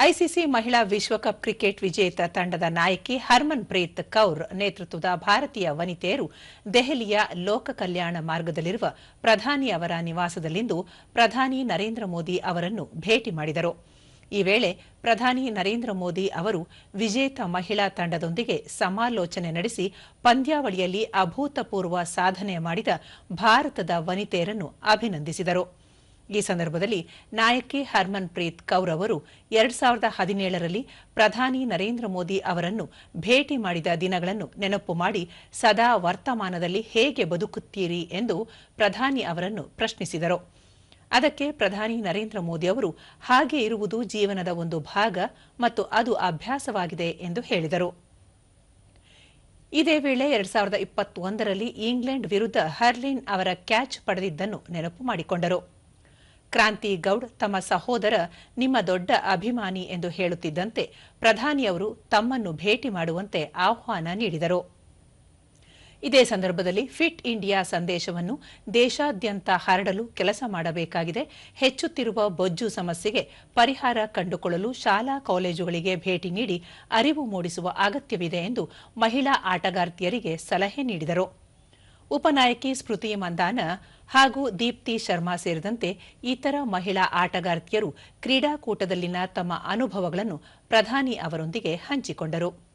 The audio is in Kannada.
ಐಸಿಸಿ ಮಹಿಳಾ ವಿಶ್ವಕಪ್ ಕ್ರಿಕೆಟ್ ವಿಜೇತ ತಂಡದ ನಾಯಕಿ ಹರ್ಮನ್ ಪ್ರೀತ್ ಕೌರ್ ನೇತೃತ್ವದ ಭಾರತೀಯ ವನಿತೆಯರು ದೆಹಲಿಯ ಲೋಕ ಕಲ್ಯಾಣ ಮಾರ್ಗದಲ್ಲಿರುವ ಪ್ರಧಾನಿ ಅವರ ನಿವಾಸದಲ್ಲಿಂದು ಪ್ರಧಾನಿ ನರೇಂದ್ರ ಮೋದಿ ಅವರನ್ನು ಭೇಟಿ ಮಾಡಿದರು. ಈ ವೇಳೆ ಪ್ರಧಾನಿ ನರೇಂದ್ರ ಮೋದಿ ಅವರು ವಿಜೇತ ಮಹಿಳಾ ತಂಡದೊಂದಿಗೆ ಸಮಾಲೋಚನೆ ನಡೆಸಿ ಪಂದ್ಯಾವಳಿಯಲ್ಲಿ ಅಭೂತಪೂರ್ವ ಸಾಧನೆ ಮಾಡಿದ ಭಾರತದ ವನಿತೆಯರನ್ನು ಅಭಿನಂದಿಸಿದರು. ಈ ಸಂದರ್ಭದಲ್ಲಿ ನಾಯಕಿ ಹರ್ಮನ್ ಪ್ರೀತ್ ಕೌರ್ ಅವರು ಎರಡ್ ಸಾವಿರದ ಹದಿನೇಳರಲ್ಲಿ ಪ್ರಧಾನಿ ನರೇಂದ್ರ ಮೋದಿ ಅವರನ್ನು ಭೇಟಿ ಮಾಡಿದ ದಿನಗಳನ್ನು ನೆನಪು ಮಾಡಿ ಸದಾ ವರ್ತಮಾನದಲ್ಲಿ ಹೇಗೆ ಬದುಕುತ್ತೀರಿ ಎಂದು ಪ್ರಧಾನಿ ಅವರನ್ನು ಪ್ರಶ್ನಿಸಿದರು. ಅದಕ್ಕೆ ಪ್ರಧಾನಿ ನರೇಂದ್ರ ಮೋದಿ ಅವರು ಹಾಗೆ ಇರುವುದು ಜೀವನದ ಒಂದು ಭಾಗ ಮತ್ತು ಅದು ಅಭ್ಯಾಸವಾಗಿದೆ ಎಂದು ಹೇಳಿದರು. ಇದೇ ವೇಳೆ ಎರಡ್ ಸಾವಿರದ ಇಪ್ಪತ್ತೊಂದರಲ್ಲಿ ಇಂಗ್ಲೆಂಡ್ ವಿರುದ್ಧ ಹರ್ಲಿನ್ ಅವರ ಕ್ಯಾಚ್ ಪಡೆದಿದ್ದನ್ನು ನೆನಪು ಮಾಡಿಕೊಂಡರು. ಕ್ರಾಂತಿ ಗೌಡ್ ತಮ್ಮ ಸಹೋದರ, ನಿಮ್ಮ ದೊಡ್ಡ ಅಭಿಮಾನಿ ಎಂದು ಹೇಳುತ್ತಿದ್ದಂತೆ ಪ್ರಧಾನಿಯವರು ತಮ್ಮನ್ನು ಭೇಟಿ ಮಾಡುವಂತೆ ಆಹ್ವಾನ ನೀಡಿದರು. ಇದೇ ಸಂದರ್ಭದಲ್ಲಿ ಫಿಟ್ ಇಂಡಿಯಾ ಸಂದೇಶವನ್ನು ದೇಶಾದ್ಯಂತ ಹರಡಲು ಕೆಲಸ ಮಾಡಬೇಕಾಗಿದೆ. ಹೆಚ್ಚುತ್ತಿರುವ ಬೊಜ್ಜು ಸಮಸ್ಯೆಗೆ ಪರಿಹಾರ ಕಂಡುಕೊಳ್ಳಲು ಶಾಲಾ ಕಾಲೇಜುಗಳಿಗೆ ಭೇಟಿ ನೀಡಿ ಅರಿವು ಮೂಡಿಸುವ ಅಗತ್ಯವಿದೆ ಎಂದು ಮಹಿಳಾ ಆಟಗಾರ್ತಿಯರಿಗೆ ಸಲಹೆ ನೀಡಿದರು. ಉಪನಾಯಕಿ ಸ್ಮೃತಿ ಮಂದಾನ ಹಾಗೂ ದೀಪ್ತಿ ಶರ್ಮಾ ಸೇರಿದಂತೆ ಇತರ ಮಹಿಳಾ ಆಟಗಾರ್ತಿಯರು ಕ್ರೀಡಾಕೂಟದಲ್ಲಿನ ತಮ್ಮ ಅನುಭವಗಳನ್ನು ಪ್ರಧಾನಿ ಅವರೊಂದಿಗೆ ಹಂಚಿಕೊಂಡರು.